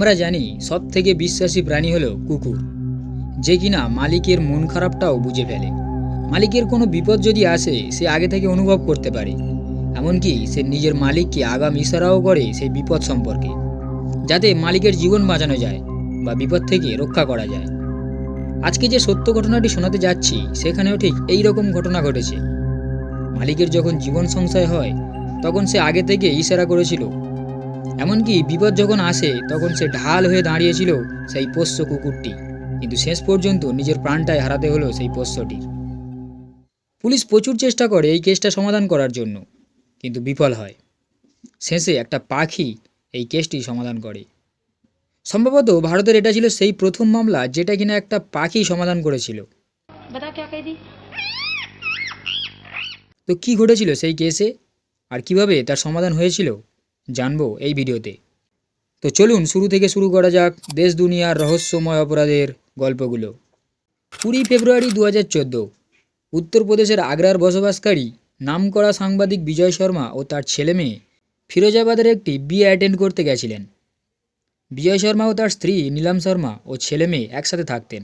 আমরা জানি সব থেকে বিশ্বাসী প্রাণী হলো কুকুর, যে কিনা মালিকের মন খারাপটাও বুঝে ফেলে। মালিকের কোনো বিপদ যদি আসে, সে আগে থেকে অনুভব করতে পারে। এমনকি সে নিজের মালিককে আগাম ইশারাও করে সেই বিপদ সম্পর্কে, যাতে মালিকের জীবন বাঁচানো যায় বা বিপদ থেকে রক্ষা করা যায়। আজকে যে সত্য ঘটনাটি শোনাতে যাচ্ছি, সেখানেও ঠিক এই রকম ঘটনা ঘটেছে। মালিকের যখন জীবন সংশয় হয়, তখন সে আগে থেকে ইশারা করেছিল এমনকি বিপদ যখন আসে তখন সে ঢাল হয়ে দাঁড়িয়েছিল সেই পোষ্য কুকুরটি। কিন্তু শেষ পর্যন্ত নিজের প্রাণটাই হারাতে হলো সেই পোষ্যটির। পুলিশ প্রচুর চেষ্টা করে এই কেসটা সমাধান করার জন্য কিন্তু বিফল হয়। শেষে একটা পাখি এই কেসটি সমাধান করে। সম্ভবত ভারতের এটা ছিল সেই প্রথম মামলা যেটা কিনা একটা পাখি সমাধান করেছিল। তো কি ঘটেছিল সেই কেসে? আর কীভাবে তার সমাধান হয়েছিল? জানব এই ভিডিওতে। তো চলুন শুরু থেকে শুরু করা যাক দেশ দুনিয়ার রহস্যময় অপরাধের গল্পগুলো। কুড়ি ফেব্রুয়ারি দু হাজার চোদ্দ, উত্তরপ্রদেশের আগ্রার বসবাসকারী, নামকরা সাংবাদিক বিজয় শর্মা ও তার ছেলে মেয়ে ফিরোজাবাদের একটি বিয়ে অ্যাটেন্ড করতে গেছিলেন। বিজয় শর্মা ও তার স্ত্রী নীলাম শর্মা ও ছেলে মেয়ে একসাথে থাকতেন।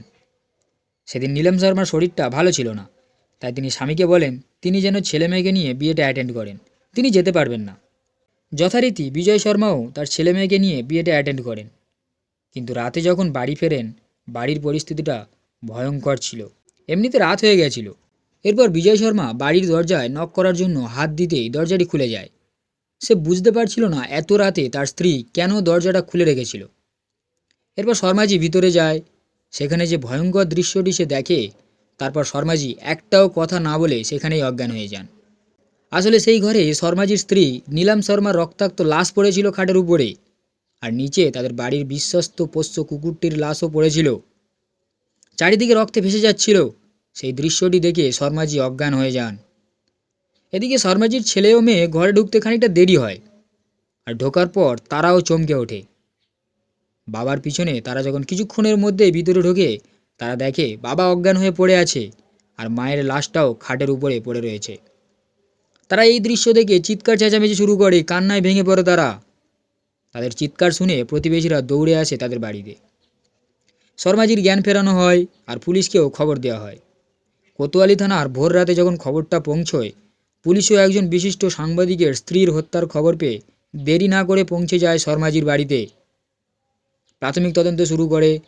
সেদিন নীলাম শর্মার শরীরটা ভালো ছিল না, তাই তিনি স্বামীকে বলেন, তিনি যেন ছেলে মেয়েকে নিয়ে বিয়েটা অ্যাটেন্ড করেন, তিনি যেতে পারবেন না। যথারীতি বিজয় শর্মাও তার ছেলে মেয়েকে নিয়ে বিয়েটা অ্যাটেন্ড করেন। কিন্তু রাতে যখন বাড়ি ফেরেন, বাড়ির পরিস্থিতিটা ভয়ঙ্কর ছিল। এমনিতে রাত হয়ে গেছিল। এরপর বিজয় শর্মা বাড়ির দরজায় নক করার জন্য হাত দিতেই দরজাটি খুলে যায়। সে বুঝতে পারছিল না এত রাতে তার স্ত্রী কেন দরজাটা খুলে রেখেছিল। এরপর শর্মাজি ভিতরে যায়। সেখানে যে ভয়ঙ্কর দৃশ্যটি সে দেখে, তারপর শর্মাজি একটাও কথা না বলে সেখানেই অজ্ঞান হয়ে যান। আসলে সেই ঘরে শর্মাজির স্ত্রী নীলাম শর্মার রক্তাক্ত লাশ পড়েছিল খাটের উপরে, আর নিচে তাদের বাড়ির বিশ্বস্ত পোষ্য কুকুরটির লাশও পড়েছিল। চারিদিকে রক্তে ভেসে যাচ্ছিল, সেই দৃশ্যটি দেখে শর্মাজি অজ্ঞান হয়ে যান। এদিকে শর্মাজির ছেলে ও মেয়ে ঘরে ঢুকতে খানিকটা দেরি হয়, আর ঢোকার পর তারাও চমকে ওঠে। বাবার পিছনে তারা যখন কিছুক্ষণের মধ্যে ভিতরে ঢোকে, তারা দেখে বাবা অজ্ঞান হয়ে পড়ে আছে, আর মায়ের লাশটাও খাটের উপরে পড়ে রয়েছে। তারা এই দৃশ্য দেখে চিৎকার চেঁচামেচি শুরু করে, কান্নায় ভেঙে পড়ে তারা। তাদের চিৎকার শুনে প্রতিবেশীরা দৌড়ে আসে তাদের বাড়িতে। শর্মাজির জ্ঞান ফেরানো হয় আর পুলিশকেও খবর দেওয়া হয়। কোতোয়ালি থানার ভোর রাতে যখন খবরটা পৌঁছয়, পুলিশও একজন বিশিষ্ট সাংবাদিকের স্ত্রীর হত্যার খবর পেয়ে দেরি না করে পৌঁছে যায় শর্মাজির বাড়িতে। প্রাথমিক তদন্ত শুরু করে,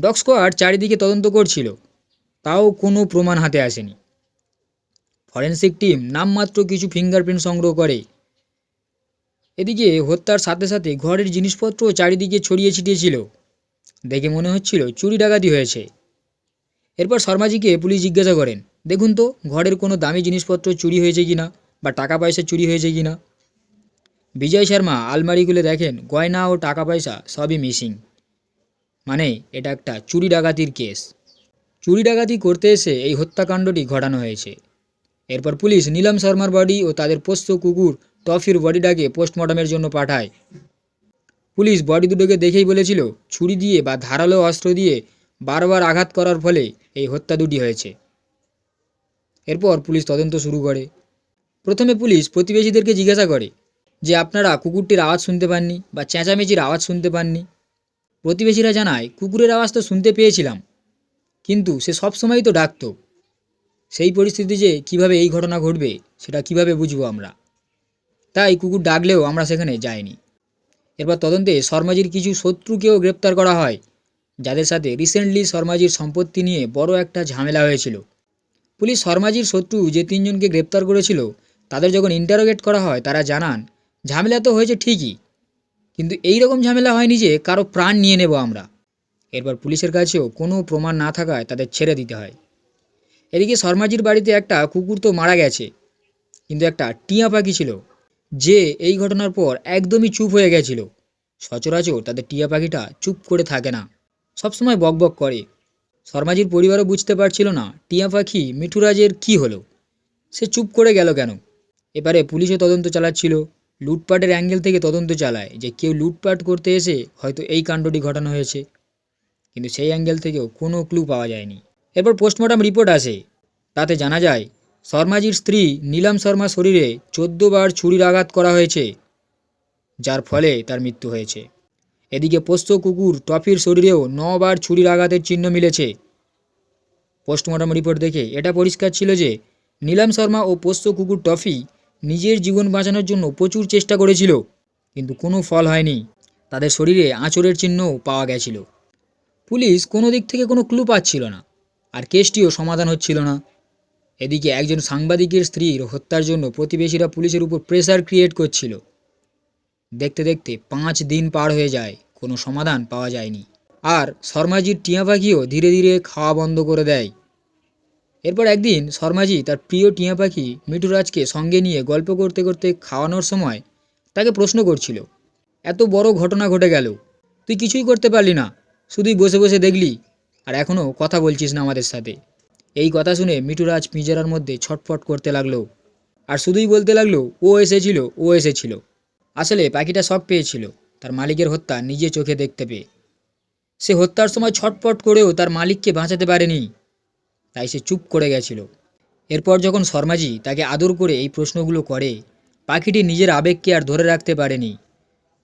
ডগ চারিদিকে তদন্ত করছিল। তাও কোনো প্রমাণ হাতে আসেনি। ফরেন্সিক টিম নামমাত্র কিছু ফিঙ্গারপ্রিন্ট সংগ্রহ করে। এদিকে হত্যার সাথে সাথে ঘরের জিনিসপত্র চারিদিকে ছড়িয়ে ছিটিয়েছিল দেখে মনে হচ্ছিল চুরি ডাকাতি হয়েছে। এরপর শর্মাজিকে পুলিশ জিজ্ঞাসা করেন, দেখুন তো, ঘরের কোনো দামি জিনিসপত্র চুরি হয়েছে কিনা বা টাকা পয়সা চুরি হয়েছে কিনা? বিজয় শর্মা আলমারি খুলে দেখেন, গয়না ও টাকা পয়সা সবই মিসিং। মানে এটা একটা চুরি ডাকাতির কেস। চুরি ডাকাতি করতে এসে এই হত্যাকাণ্ডটি ঘটানো হয়েছে। এরপর পুলিশ নীলম শর্মার বডি ও তাদের পোষ্য কুকুর টফির বডিটাকে পোস্টমর্টমের জন্য পাঠায়। পুলিশ বডি দুটোকে দেখেই বলেছিল, ছুরি দিয়ে বা ধারালো অস্ত্র দিয়ে বারবার আঘাত করার ফলে এই হত্যা দুটি হয়েছে। এরপর পুলিশ তদন্ত শুরু করে। প্রথমে পুলিশ প্রতিবেশীদেরকে জিজ্ঞাসা করে যে, আপনারা কুকুরটির আওয়াজ শুনতে পাননি বা চেঁচামেচির আওয়াজ শুনতে পাননি? প্রতিবেশীরা জানায়, কুকুরের আওয়াজ তো শুনতে পেয়েছিলাম। কিন্তু সে সবসময়ই তো ডাকতো। সেই পরিস্থিতি যে কীভাবে এই ঘটনা ঘটবে, সেটা কীভাবে বুঝব আমরা? তাই কুকুর ডাকলেও আমরা সেখানে যাইনি। এরপর তদন্তে শর্মাজির কিছু শত্রুকেও গ্রেপ্তার করা হয়, যাদের সাথে রিসেন্টলি শর্মাজির সম্পত্তি নিয়ে বড় একটা ঝামেলা হয়েছিল। পুলিশ শর্মাজির শত্রু যে তিনজনকে গ্রেপ্তার করেছিল, তাদের যখন ইন্টারোগেট করা হয়, তারা জানান, ঝামেলা তো হয়েছে ঠিকই, কিন্তু এই রকম ঝামেলা হয়নি যে কারও প্রাণ নিয়ে নেব আমরা। এরপর পুলিশের কাছেও কোনো প্রমাণ না থাকায় তাদের ছেড়ে দিতে হয়। এদিকে শর্মাজির বাড়িতে একটা কুকুর তো মারা গেছে, কিন্তু একটা টিয়া পাখি ছিল, যে এই ঘটনার পর একদমই চুপ হয়ে গেছিল। সচরাচর তাদের টিয়া পাখিটা চুপ করে থাকে না, সবসময় বকবক করে। শর্মাজির পরিবারও বুঝতে পারছিল না টিয়া পাখি মিঠুরাজের কি হলো, সে চুপ করে গেল কেন? এবারে পুলিশও তদন্ত চালাচ্ছিল, লুটপাটের অ্যাঙ্গেল থেকে তদন্ত চালায় যে কেউ লুটপাট করতে এসে হয়তো এই কাণ্ডটি ঘটানো হয়েছে, কিন্তু সেই অ্যাঙ্গেল থেকেও কোনো ক্লু পাওয়া যায়নি। এরপর পোস্টমর্টম রিপোর্ট আসে। তাতে জানা যায়, শর্মাজির স্ত্রী নীলাম শর্মার শরীরে চোদ্দ বার ছুরির আঘাত করা হয়েছে, যার ফলে তার মৃত্যু হয়েছে। এদিকে পোস্ত কুকুর টফির শরীরেও নবার ছুরির আঘাতের চিহ্ন মিলেছে। পোস্টমর্টম রিপোর্ট দেখে এটা পরিষ্কার ছিল যে, নীলাম শর্মা ও পোস্ত কুকুর টফি নিজের জীবন বাঁচানোর জন্য প্রচুর চেষ্টা করেছিল, কিন্তু কোনো ফল হয়নি। তাদের শরীরে আঁচড়ের চিহ্নও পাওয়া গেছিল। পুলিশ কোনো দিক থেকে কোনো ক্লু পাচ্ছিল না। আর কেসটিও সমাধান হচ্ছিল না। এদিকে একজন সাংবাদিকের স্ত্রীর হত্যার জন্য প্রতিবেশীরা পুলিশের উপর প্রেসার ক্রিয়েট করছিল। দেখতে দেখতে পাঁচ দিন পার হয়ে যায়, কোনো সমাধান পাওয়া যায়নি। আর শর্মাজির টিয়া পাখিও ধীরে ধীরে খাওয়া বন্ধ করে দেয়। এরপর একদিন শর্মাজি তার প্রিয় টিয়া পাখি মিঠুরাজকে সঙ্গে নিয়ে গল্প করতে করতে খাওয়ানোর সময় তাকে প্রশ্ন করছিল, এত বড় ঘটনা ঘটে গেল, তুই কিছুই করতে পারলি না, শুধুই বসে বসে দেখলি আর এখনও কথা বলছিস না আমাদের সাথে। এই কথা শুনে মিঠুরাজ পিঞ্জরার মধ্যে ছটফট করতে লাগল। আর শুধুই বলতে লাগল, ও এসেছিল ও এসেছিল। আসলে পাখিটা শখ পেয়েছিল। তার মালিকের হত্যা নিজে চোখে দেখতে পেয়ে। সে হত্যার সময় ছটফট করেও তার মালিককে বাঁচাতে পারেনি। তাই সে চুপ করে গেছিল। এরপর যখন শর্মাজি তাকে আদর করে এই প্রশ্নগুলো করে, পাখিটি নিজের আবেগকে আর ধরে রাখতে পারেনি।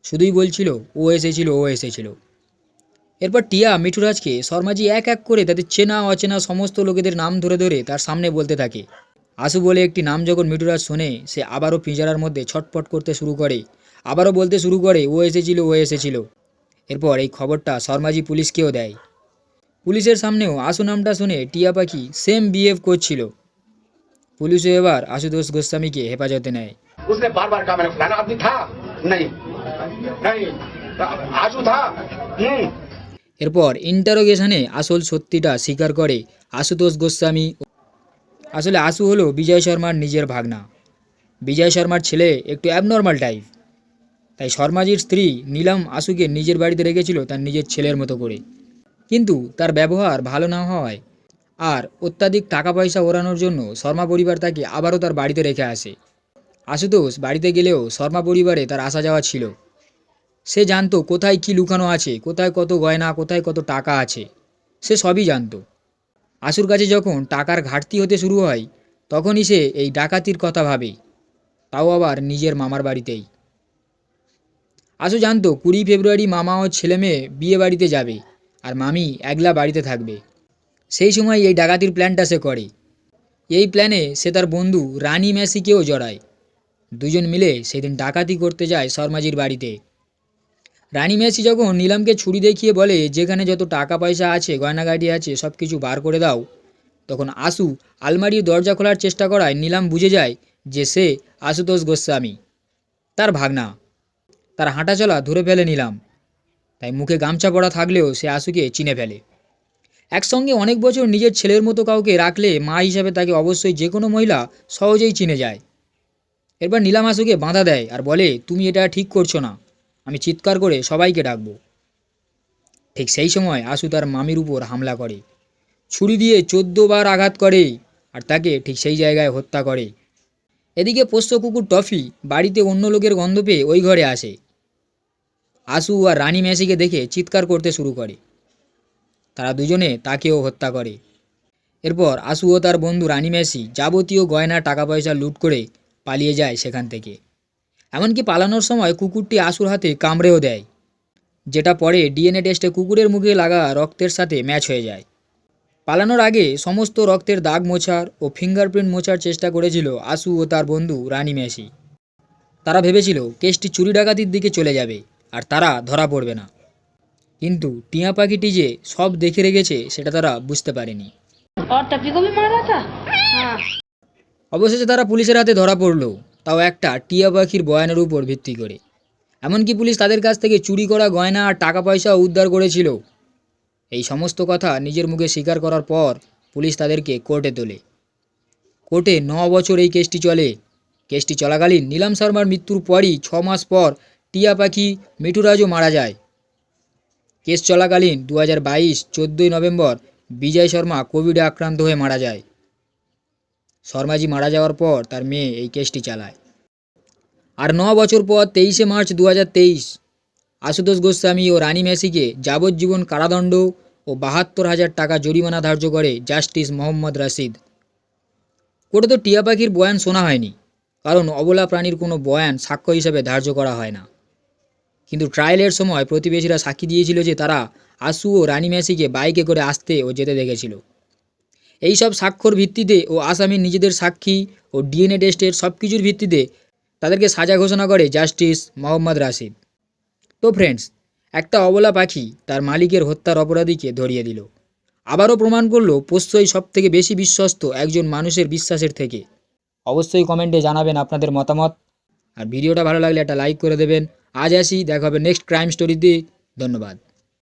শুধুই বলছিল, ও এসেছিল ও এসেছিল। এরপর টিয়া মিঠুরাজকে শর্মাজি এক এক করে তাদের চেনা অচেনা সমস্ত লোকেদের নাম ধরে ধরে তার সামনে বলতে থাকে আশু বলে একটি নাম যখন মিঠুরাজ শোনে সে আবারও পিঞ্জারার মধ্যে ছটপট করতে শুরু করে আবারও বলতে শুরু করে ও এসেছিল ও এসেছিল এরপর এই খবরটা শর্মাজি পুলিশকেও দেয় পুলিশের সামনেও আশু নামটা শুনে টিয়া পাখি সেম বিহেভ করছিল পুলিশও এবার আশুতোষ গোস্বামীকে হেফাজতে নেয় उसने बार बार कहा मैंने फलाना आदमी था नहीं नहीं आजू था हम्म এরপর ইন্টারোগেশনে আসল সত্যিটা স্বীকার করে আশুতোষ গোস্বামী। আসলে আশু হলো বিজয় শর্মার নিজের ভাগনা। বিজয় শর্মার ছেলে একটু অ্যাবনর্মাল টাইপ তাই শর্মাজির স্ত্রী নীলাম আশুকে নিজের বাড়িতে রেখেছিল তার নিজের ছেলের মতো করে। কিন্তু তার ব্যবহার ভালো না হওয়ায় আর অত্যাধিক টাকা পয়সা ওড়ানোর জন্য শর্মা পরিবার তাকে আবারও তার বাড়িতে রেখে আসে। আশুতোষ বাড়িতে গেলেও শর্মা পরিবারে তার আসা যাওয়া ছিল। সে জানতো কোথায় কি লুকানো আছে, কোথায় কত গয়না, কোথায় কত টাকা আছে। সে সবই জানতো। আশুর কাছে যখন টাকার ঘাটতি হতে শুরু হয়, তখনই সে এই ডাকাতির কথা ভাবে। তাও আবার নিজের মামার বাড়িতেই। আশু জানতো কুড়ি ফেব্রুয়ারি মামা ও ছেলে মেয়ে বিয়ে বাড়িতে যাবে আর মামি একলা বাড়িতে থাকবে। সেই সময় এই ডাকাতির প্ল্যানটা সে করে। এই প্ল্যানে সে তার বন্ধু রানী মেসিকেও জড়ায়। দুজন মিলে সেদিন ডাকাতি করতে যায় শর্মাজির বাড়িতে। রানী মেসি যখন নিলামকে ছুরি দেখিয়ে বলে, যেখানে যত টাকা পয়সা আছে গয়নাগাটি আছে সব কিছু বার করে দাও। তখন আশু আলমারির দরজা খোলার চেষ্টা করায় নিলাম বুঝে যায় যে সে আশুতোষ গোস্বামী, তার ভাগনা। তার হাঁটাচলা ধরে ফেলে নিলাম। তাই মুখে গামছা পড়া থাকলেও সে আশুকে চিনে ফেলে। একসঙ্গে অনেক বছর নিজের ছেলের মতো কাউকে রাখলে মা হিসাবে তাকে অবশ্যই যে কোনো মহিলা সহজেই চিনে যায়। এরপর নীলাম আশুকে বাঁধা দেয় আর বলে, তুমি এটা ঠিক করছ না। আমি চিৎকার করে সবাইকে ডাকবো। ঠিক সেই সময় আশু তার মামির উপর হামলা করে। ছুরি দিয়ে বার আঘাত করে আর তাকে ঠিক সেই জায়গায় হত্যা করে। এদিকে পোষ্য কুকুর টফি বাড়িতে অন্য লোকের গন্ধ পেয়ে ওই ঘরে আসে। আশু আর রানী মেসিকে দেখে চিৎকার করতে শুরু করে। তারা দুজনে তাকেও হত্যা করে। এরপর আশু ও তার বন্ধু রানী মেসি যাবতীয় গয়না, টাকা পয়সা লুট করে পালিয়ে যায় সেখান থেকে। এমনকি পালানোর সময় কুকুরটি আসুর হাতে কামড়েও দেয় যেটা পরে ডিএনএ টেস্টে কুকুরের মুখে লাগা রক্তের সাথে ম্যাচ হয়ে যায়। পালানোর আগে সমস্ত রক্তের দাগ মোছার ও ফিঙ্গারপ্রিন্ট মোছার চেষ্টা করেছিল আসু ও তার বন্ধু রানি মেসি। তারা ভেবেছিল কেসটি চুরি ডাকাতির দিকে চলে যাবে আর তারা ধরা পড়বে না। কিন্তু টিয়া পাখিটি যে সব দেখে রেখেছে সেটা তারা বুঝতে পারেনি। অবশেষে তারা পুলিশের হাতে ধরা পড়ল। তাও একটা টিয়া পাখির বয়ানের উপর ভিত্তি করে। এমনকি পুলিশ তাদের কাছ থেকে চুরি করা গয়না আর টাকা পয়সা উদ্ধার করেছিল। এই সমস্ত কথা নিজের মুখে স্বীকার করার পর পুলিশ তাদেরকে কোর্টে তোলে। কোর্টে ন বছর এই কেসটি চলে। কেসটি চলাকালীন নীলাম শর্মার মৃত্যুর পরই ছ মাস পর টিয়া পাখি মিঠুরাজও মারা যায়। কেস চলাকালীন দু হাজার বাইশ চোদ্দোই নভেম্বর বিজয় শর্মা কোভিডে আক্রান্ত হয়ে মারা যায়। শর্মাজি মারা যাওয়ার পর তার মেয়ে এই কেসটি চালায়। আর ন বছর পর তেইশে মার্চ দু হাজার তেইশ, আশুতোষ গোস্বামী ও রানী মেসিকে যাবজ্জীবন কারাদণ্ড ও বাহাত্তর হাজার টাকা জরিমানা ধার্য করে জাস্টিস মোহাম্মদ রাশিদ। কোর্টে তো টিয়া পাখির বয়ান শোনা হয়নি, কারণ অবলা প্রাণীর কোনো বয়ান সাক্ষ্য হিসেবে ধার্য করা হয় না। কিন্তু ট্রায়ালের সময় প্রতিবেশীরা সাক্ষী দিয়েছিল যে তারা আশু ও রানী মেসিকে বাইকে করে আসতে ও যেতে দেখেছিল। এই সব সাক্ষ্যর ভিত্তিতে ও আসামির নিজেদের সাক্ষী ও ডিএনএ টেস্টের সব কিছুর ভিত্তিতে তাদেরকে সাজা ঘোষণা করে জাস্টিস মোহাম্মদ রাশিদ। তো ফ্রেন্ডস একটা অবলা পাখি তার মালিকের হত্যার অপরাধীকে ধরিয়ে দিল। আবারও প্রমাণ করল পোষ্যই সব থেকে বেশি বিশ্বস্ত একজন মানুষের বিশ্বাসের থেকে। অবশ্যই কমেন্টে জানাবেন আপনাদের মতামত। আর ভিডিওটা ভালো লাগলে একটা লাইক করে দেবেন। আজ আসি, দেখা হবে নেক্সট ক্রাইম স্টোরিতে ধন্যবাদ।